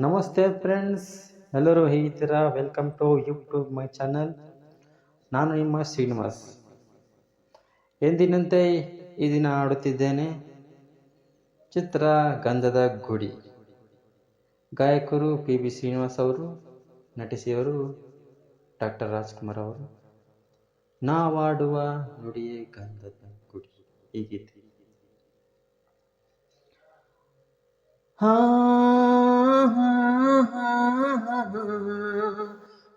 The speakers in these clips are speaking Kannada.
ನಮಸ್ತೆ ಫ್ರೆಂಡ್ಸ್ ಎಲ್ಲರೂ ಹೇಗಿದ್ದೀರಾ? Welcome to YouTube my channel ನಾನು ನಿಮ್ಮ ಶ್ರೀನಿವಾಸ್. ಎಂದಿನಂತೆ ಈ ದಿನ ಆಡುತ್ತಿದ್ದೇನೆ? ಚಿತ್ರ ಗಂಧದ ಗುಡಿ. ಗಾಯಕರು ಪಿ ಬಿ ಶ್ರೀನಿವಾಸ್ ಅವರು, ನಟಿಸಿಯವರು ಡಾಕ್ಟರ್ ರಾಜ್ಕುಮಾರ್ ಅವರು. ನಾವಾಡುವ ನುಡಿಯೇ ಗಂಧದ ಗುಡಿ. ಹೀಗಿದೆ ಹಾ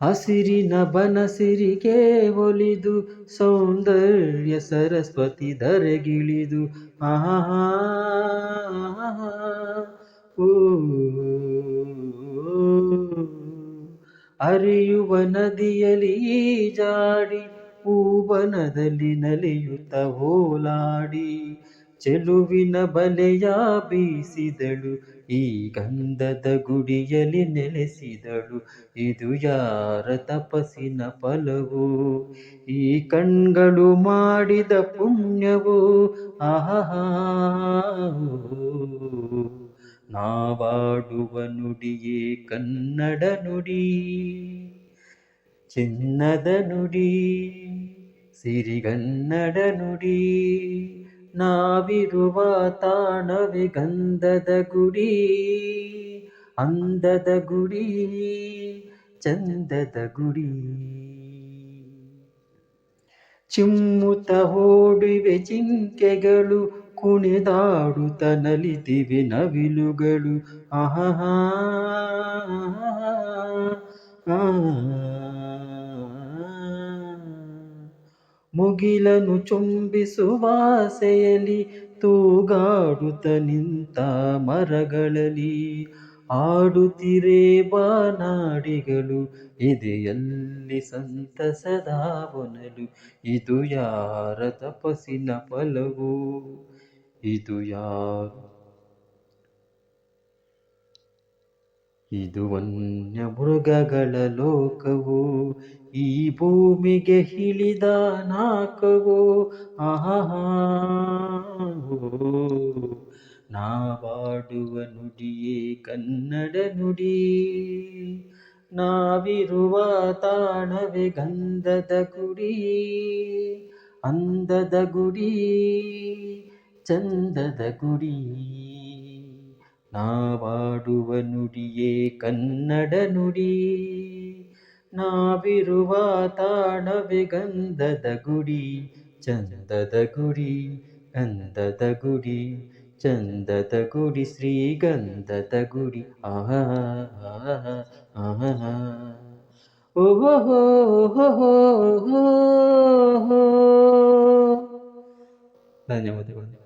ಹಸಿರಿನ ಬನಸಿರಿಗೆ ಒಲಿದು ಸೌಂದರ್ಯ ಸರಸ್ವತಿ ಧರೆಗಿಳಿದು ಆಹಾ ಓ ಅರಿಯುವ ನದಿಯಲ್ಲಿ ಜಾಡಿ ಹೂವನದಲ್ಲಿ ನಲಿಯುತ್ತ ಓಲಾಡಿ ಚೆಲುವಿನ ಬಲೆಯ ಬೀಸಿದಳು, ಈ ಗಂಧದ ಗುಡಿಯಲ್ಲಿ ನೆಲೆಸಿದಳು. ಇದು ಯಾರ ತಪಸ್ಸಿನ ಫಲವು? ಈ ಕಣ್ಗಳು ಮಾಡಿದ ಪುಣ್ಯವು? ಆಹಾ ನಾವಾಡುವ ನುಡಿಯೇ ಕನ್ನಡ ನುಡಿ, ಚಿನ್ನದ ನುಡಿ, ಸಿರಿಗನ್ನಡ ನುಡಿ. ನಾವಿರುವ ತಾಣವೇ ಗಂಧದ ಗುಡಿ, ಅಂದದ ಗುಡಿ, ಚಂದದ ಗುಡಿ. ಚಿಮ್ಮುತ ಓಡುವೆ ಚಿಂಕೆಗಳು ಕುಣಿದಾಡುತ್ತ ನಲಿತಿವೆ ನವಿಲುಗಳು. ಆಹಾ. ಮುಗಿಲನು ಚುಂಬಿಸುವ ಆಸೆಯಲ್ಲಿ ತೂಗಾಡುತ್ತ ನಿಂತ ಮರಗಳಲ್ಲಿ. ಆಡುತ್ತಿರೇ ಬಾನಾಡಿಗಳು, ಎದೆಯಲ್ಲಿ ಸಂತಸದ ಹೊನಲು ಇದು ಯಾರ ತಪಸ್ಸಿನ ಫಲವು? ಇದು ಯಾರು ಇದು ವನ್ಯ ಮೃಗಗಳ ಲೋಕವು, ಈ ಭೂಮಿಗೆ ಹಿಳಿದ ನಾಕವು ಆಹಾ ನಾವಾಡುವ ನುಡಿಯೇ ಕನ್ನಡ ನುಡಿ, ನಾವಿರುವ ತಾಣವೇ ಗಂಧದ ಗುಡಿ, ಅಂದದ ಗುಡಿ, ಚಂದದ ಗುಡಿ. ನಾವಾಡುವ ನುಡಿಯೇ ಕನ್ನಡ ನುಡಿ ನಾವಿರುವ ತಾಣವೇ ಗಂಧದ ಗುಡಿ ಚಂದದ ಗುಡಿ ಗಂಧದ ಗುಡಿ ಚಂದದ ಗುಡಿ ಶ್ರೀಗಂಧದ ಗುಡಿ ಆಹಾ ಆಹಾ ಓಹೋ ಧನ್ಯವಾದಗಳು